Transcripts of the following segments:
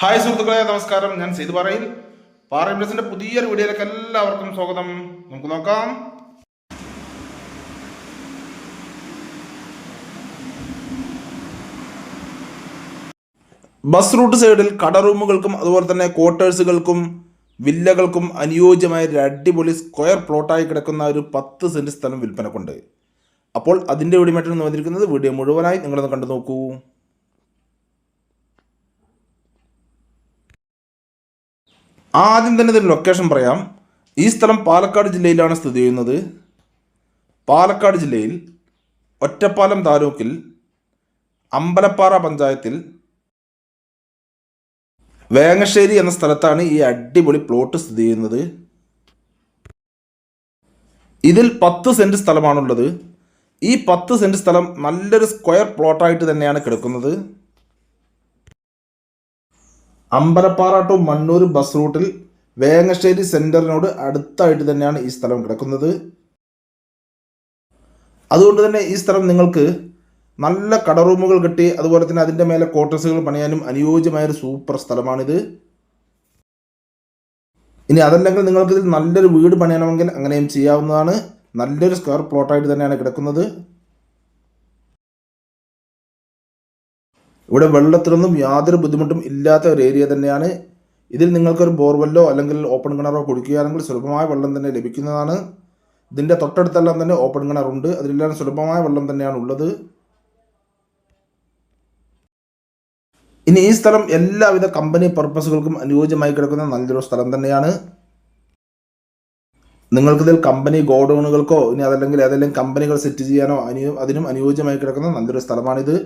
Hi സുഹൃത്തുക്കളെ നമസ്കാരം. ഞാൻ സെയ്ത് പറയിൽ. പാറയിബ്ലസിന്റെ പുതിയൊരു വീഡിയോയിലേക്ക് എല്ലാവർക്കും സ്വാഗതം. നമുക്ക് നോക്കാം. ബസ് റൂട്ട് സൈഡിൽ കട റൂമുകൾക്കും അതുപോലെ തന്നെ ക്വാർട്ടേഴ്സുകൾക്കും വില്ലകൾക്കും അനുയോജ്യമായ ഒരു അടിപൊളി സ്ക്വയർ പ്ലോട്ടായി കിടക്കുന്ന ഒരു പത്ത് സെന്റ് സ്ഥലം വിൽപ്പനക്കുണ്ട്. അപ്പോൾ അതിന്റെ വീഡിയോ വന്നിരിക്കുന്നത് വീഡിയോ മുഴുവനായി നിങ്ങളൊന്ന് കണ്ടു നോക്കൂ. ആദ്യം തന്നെ ഇതിന്റെ ലൊക്കേഷൻ പറയാം. ഈ സ്ഥലം പാലക്കാട് ജില്ലയിലാണ് സ്ഥിതി ചെയ്യുന്നത്. പാലക്കാട് ജില്ലയിൽ ഒറ്റപ്പാലം താലൂക്കിൽ അമ്പലപ്പാറ പഞ്ചായത്തിൽ വേങ്ങശ്ശേരി എന്ന സ്ഥലത്താണ് ഈ അടിപൊളി പ്ലോട്ട് സ്ഥിതി ചെയ്യുന്നത്. ഇതിൽ പത്ത് സെന്റ് സ്ഥലമാണുള്ളത്. ഈ പത്ത് സെന്റ് സ്ഥലം നല്ലൊരു സ്ക്വയർ പ്ലോട്ടായിട്ട് തന്നെയാണ് കിടക്കുന്നത്. അമ്പലപ്പാറ ടു മണ്ണൂർ ബസ് റൂട്ടിൽ വേങ്ങശ്ശേരി സെന്ററിനോട് അടുത്തായിട്ട് തന്നെയാണ് ഈ സ്ഥലം കിടക്കുന്നത്. അതുകൊണ്ട് തന്നെ ഈ സ്ഥലം നിങ്ങൾക്ക് നല്ല കടറൂമുകൾ കിട്ടി അതുപോലെ തന്നെ അതിന്റെ മേലെ ക്വാർട്ടേഴ്സുകൾ പണിയാനും അനുയോജ്യമായൊരു സൂപ്പർ സ്ഥലമാണിത്. ഇനി അതല്ലെങ്കിൽ നിങ്ങൾക്ക് ഇതിൽ നല്ലൊരു വീട് പണിയണമെങ്കിൽ അങ്ങനെയും ചെയ്യാവുന്നതാണ്. നല്ലൊരു സ്ക്വയർ പ്ലോട്ടായിട്ട് തന്നെയാണ് കിടക്കുന്നത്. ഇവിടെ വെള്ളത്തിനൊന്നും യാതൊരു ബുദ്ധിമുട്ടും ഇല്ലാത്ത ഒരു ഏരിയ തന്നെയാണ്. ഇതിൽ നിങ്ങൾക്കൊരു ബോർവെല്ലോ അല്ലെങ്കിൽ ഓപ്പൺ കിണറോ കുടിക്കുകയാണെങ്കിൽ സുലഭമായ വെള്ളം തന്നെ ലഭിക്കുന്നതാണ്. ഇതിന്റെ തൊട്ടടുത്തെല്ലാം തന്നെ ഓപ്പൺ കിണറുണ്ട്. അതിലെല്ലാം സുലഭമായ വെള്ളം തന്നെയാണ് ഉള്ളത്. ഇനി ഈ സ്ഥലം എല്ലാവിധ കമ്പനി പർപ്പസുകൾക്കും അനുയോജ്യമായി കിടക്കുന്ന നല്ലൊരു സ്ഥലം തന്നെയാണ്. നിങ്ങൾക്കിതിൽ കമ്പനി ഗോഡൗണുകൾക്കോ ഇനി അതല്ലെങ്കിൽ ഏതെങ്കിലും കമ്പനികൾ സെറ്റ് ചെയ്യാനോ അനു അതിനും അനുയോജ്യമായി കിടക്കുന്ന നല്ലൊരു സ്ഥലമാണിത്.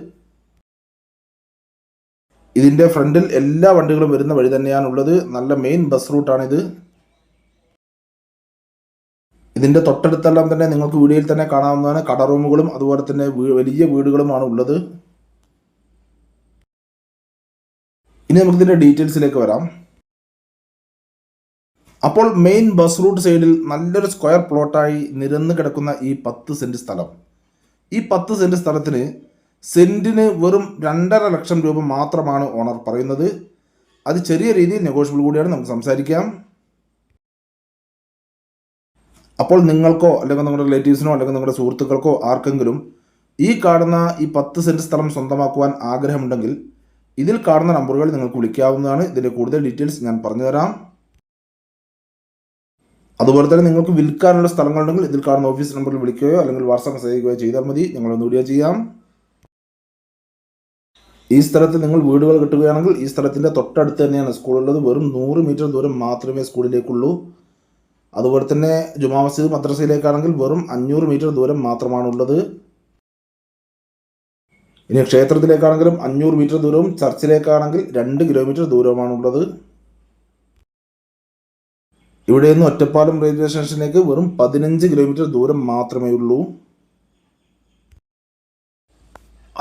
ഇതിന്റെ ഫ്രണ്ടിൽ എല്ലാ വണ്ടികളും വരുന്ന വഴി തന്നെയാണുള്ളത്. നല്ല മെയിൻ ബസ് റൂട്ടാണിത് ഇതിന്റെ തൊട്ടടുത്തെല്ലാം തന്നെ നിങ്ങൾക്ക് വീഡിയോയിൽ തന്നെ കാണാവുന്നതാണ്. കട റൂമുകളും അതുപോലെ തന്നെ വലിയ വീടുകളുമാണ് ഉള്ളത്. ഇനി നമുക്ക് ഇതിന്റെ ഡീറ്റെയിൽസിലേക്ക് വരാം. അപ്പോൾ മെയിൻ ബസ് റൂട്ട് സൈഡിൽ നല്ലൊരു സ്ക്വയർ പ്ലോട്ടായി നിരന്ന് കിടക്കുന്ന ഈ പത്ത് സെന്റ് സ്ഥലം. ഈ പത്ത് സെന്റ് സ്ഥലത്തിന് സെന്റിന് വെറും രണ്ടര ലക്ഷം രൂപ മാത്രമാണ് ഓണർ പറയുന്നത്. അത് ചെറിയ രീതിയിൽ നെഗോഷ്യബിൾ കൂടിയാണ്. നമുക്ക് സംസാരിക്കാം. അപ്പോൾ നിങ്ങൾക്കോ അല്ലെങ്കിൽ നിങ്ങളുടെ റിലേറ്റീവ്സിനോ അല്ലെങ്കിൽ നിങ്ങളുടെ സുഹൃത്തുക്കൾക്കോ ആർക്കെങ്കിലും ഈ കാണുന്ന ഈ പത്ത് സെന്റ് സ്ഥലം സ്വന്തമാക്കുവാൻ ആഗ്രഹമുണ്ടെങ്കിൽ ഇതിൽ കാണുന്ന നമ്പറുകൾ നിങ്ങൾക്ക് വിളിക്കാവുന്നതാണ്. ഇതിന്റെ കൂടുതൽ ഡീറ്റെയിൽസ് ഞാൻ പറഞ്ഞുതരാം. അതുപോലെ തന്നെ നിങ്ങൾക്ക് വിൽക്കാനുള്ള സ്ഥലങ്ങളുണ്ടെങ്കിൽ ഇതിൽ കാണുന്ന ഓഫീസ് നമ്പറിൽ വിളിക്കുകയോ അല്ലെങ്കിൽ വാട്സാപ്പ് മെസ്സേജ് ചെയ്യുകയോ ചെയ്താൽ മതി. ഞങ്ങളൊന്ന് വീഡിയോ ചെയ്യാം. ഈ സ്ഥലത്ത് നിങ്ങൾ വീടുകൾ കിട്ടുകയാണെങ്കിൽ ഈ സ്ഥലത്തിന്റെ തൊട്ടടുത്ത് തന്നെയാണ്. സ്കൂളുള്ളത് വെറും നൂറ് മീറ്റർ ദൂരം മാത്രമേ സ്കൂളിലേക്കുള്ളൂ. അതുപോലെ തന്നെ ജുമാ മസ്ജിദ് മദ്രസയിലേക്കാണെങ്കിൽ വെറും അഞ്ഞൂറ് മീറ്റർ ദൂരം മാത്രമാണുള്ളത്. ഇനി ക്ഷേത്രത്തിലേക്കാണെങ്കിലും അഞ്ഞൂറ് മീറ്റർ ദൂരവും ചർച്ചിലേക്കാണെങ്കിൽ രണ്ട് കിലോമീറ്റർ ദൂരവുമാണുള്ളത്. ഇവിടെ നിന്ന് ഒറ്റപ്പാലം റെയിൽവേ സ്റ്റേഷനിലേക്ക് വെറും പതിനഞ്ച് കിലോമീറ്റർ ദൂരം മാത്രമേ ഉള്ളൂ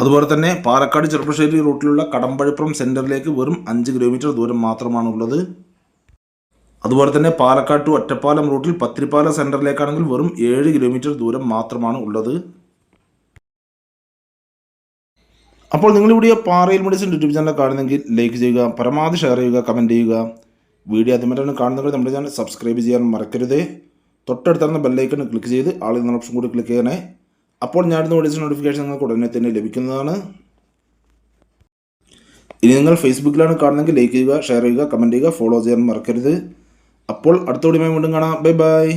അതുപോലെ തന്നെ പാലക്കാട് ചെറുപ്പശ്ശേരി റൂട്ടിലുള്ള കടമ്പഴിപ്പുറം സെന്ററിലേക്ക് വെറും അഞ്ച് കിലോമീറ്റർ ദൂരം മാത്രമാണുള്ളത്. അതുപോലെ തന്നെ പാലക്കാട് ടു ഒറ്റപ്പാലം റൂട്ടിൽ പത്തിരിപ്പാല സെന്ററിലേക്കാണെങ്കിൽ വെറും ഏഴ് കിലോമീറ്റർ ദൂരം മാത്രമാണ് ഉള്ളത്. അപ്പോൾ നിങ്ങളിവിടെ പാറയിൽ മെഡിസിൻ യൂട്യൂബ് ചാനൽ കാണുന്നെങ്കിൽ ലൈക്ക് ചെയ്യുക പരമാവധി ഷെയർ ചെയ്യുക കമന്റ് ചെയ്യുക. വീഡിയോ ആദ്യമായിട്ടാണ് കാണുന്നവർ നമ്മുടെ ചാനൽ സബ്സ്ക്രൈബ് ചെയ്യാൻ മറക്കരുത്. തൊട്ടടുത്തുള്ള ബെല്ലൈക്കൺ ക്ലിക്ക് ചെയ്ത് ആളിൽ നിന്ന് ഓപ്ഷൻ കൂടി ക്ലിക്ക് ചെയ്യണേ. അപ്പോൾ ഞാനിന്ന് ഓഡിയൻസ് നോട്ടിഫിക്കേഷൻ നിങ്ങൾക്ക് ഉടനെ തന്നെ ലഭിക്കുന്നതാണ്. ഇനി നിങ്ങൾ ഫേസ്ബുക്കിലാണ് കാണുന്നതെങ്കിൽ ലൈക്ക് ചെയ്യുക ഷെയർ ചെയ്യുക കമന്റ് ചെയ്യുക ഫോളോ ചെയ്യാൻ മറക്കരുത്. അപ്പോൾ അടുത്ത വീഡിയോ വീണ്ടും കാണാം. Bye bye